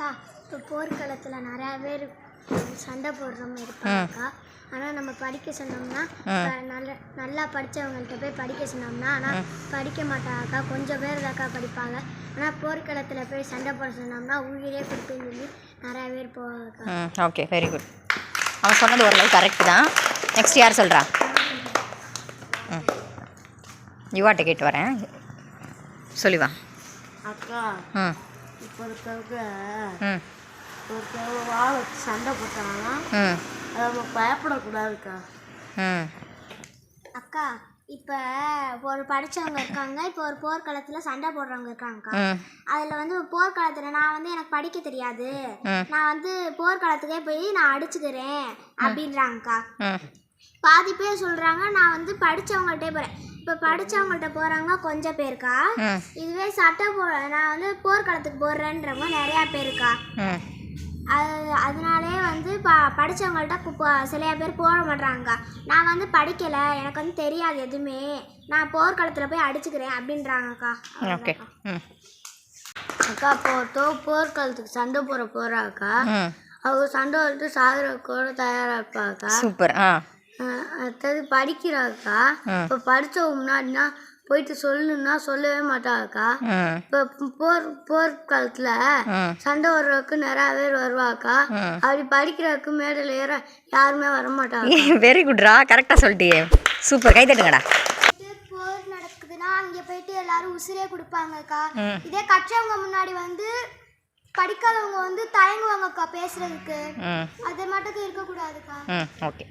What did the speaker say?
அக்கா இப்போ போர்க்களத்தில் நிறையா பேர் சண்டை போடுறவங்க இருப்பாங்கக்கா. ஆனால் நம்ம படிக்க சொன்னோம்னா நல்ல நல்லா படித்தவங்கள்ட்ட போய் படிக்க சொன்னோம்னா ஆனால் படிக்க மாட்டாங்கக்கா. கொஞ்சம் பேர் தாக்கா படிப்பாங்க. ஆனால் போர்க்களத்தில் போய் சண்டை போட சொன்னோம்னா உயிரே கொடுப்பேன்னு சொல்லி நிறையா பேர் போவாங்கக்கா. ஓகே வெரி குட் அவன் சொன்னது ஓரளவு கரெக்ட் தான். நெக்ஸ்ட் யார் சொல்கிறா யுவாட்ட கேட்டு வரேன். சொல்லி வா. அக்கா ம். இப்போ இருக்கவங்க ம் ஒருத்தவங்க வாழ வச்சு சண்டை போட்டாங்கன்னா ம். அதை நம்ம பயப்படக்கூடாதுக்கா. ம். அக்கா இப்போ ஒரு படித்தவங்க இருக்காங்க இப்போ ஒரு போர்க்களத்தில் சண்டை போடுறவங்க இருக்காங்கக்கா. அதில் வந்து போர்க்களத்தில் நான் வந்து எனக்கு படிக்க தெரியாது. நான் வந்து போர்க்களத்துக்கே போய் நான் அடிச்சுக்கிறேன் அப்படின்றாங்கக்கா. ம். பாதி பேர் சொல்கிறாங்க நான் வந்து படித்தவங்கள்ட்டே போகிறேன் இப்போ படித்தவங்கள்ட்ட போகிறாங்க கொஞ்சம் பேருக்கா? இதுவே சட்டை போ நான் வந்து போர்க்களத்துக்கு போடுறேன்றவங்க நிறையா பேருக்கா? அது அதனாலே வந்து ப படித்தவங்கள்ட்ட சில பேர் போட மாட்றாங்கக்கா நான் வந்து படிக்கலை எனக்கு வந்து தெரியாது எதுவுமே. நான் போர்க்களத்தில் போய் அடிச்சுக்கிறேன் அப்படின்றாங்கக்கா. ஓகே. அக்கா இப்போ தோ போர்க்களத்துக்கு சண்டை போட போகிறாக்கா அவங்க சண்டை வந்து சாகுற கூட தயாராக இருப்பாக்கா? சூப்பர். ஆ. அடுத்தது படிக்கிறாக்கா. இப்போ படித்தவங்க முன்னாடினா போயிட்டு சொல்லணும்னா சொல்லவே மாட்டாங்கக்கா ம் இப்போ போர் போர்க்காலத்தில் ம் சண்டை வர்றதுக்கு நிறையா பேர் வருவாக்கா. அப்படி படிக்கிறதுக்கு மேடையில் ஏற யாருமே வர மாட்டாங்க வெரி குட்ரா கரெக்டாக சொல்லிட்டியே. சூப்பர் கை தட்டுங்கடா. போர் நடக்குதுன்னா அங்கே போயிட்டு எல்லாரும் உசிரே கொடுப்பாங்கக்கா. இதே கற்றவங்க முன்னாடி வந்து படிக்காதவங்க வந்து தயங்குவாங்கக்கா பேசுறதுக்கு. அது மட்டும் இருக்கக்கூடாதுக்கா. ஓகே.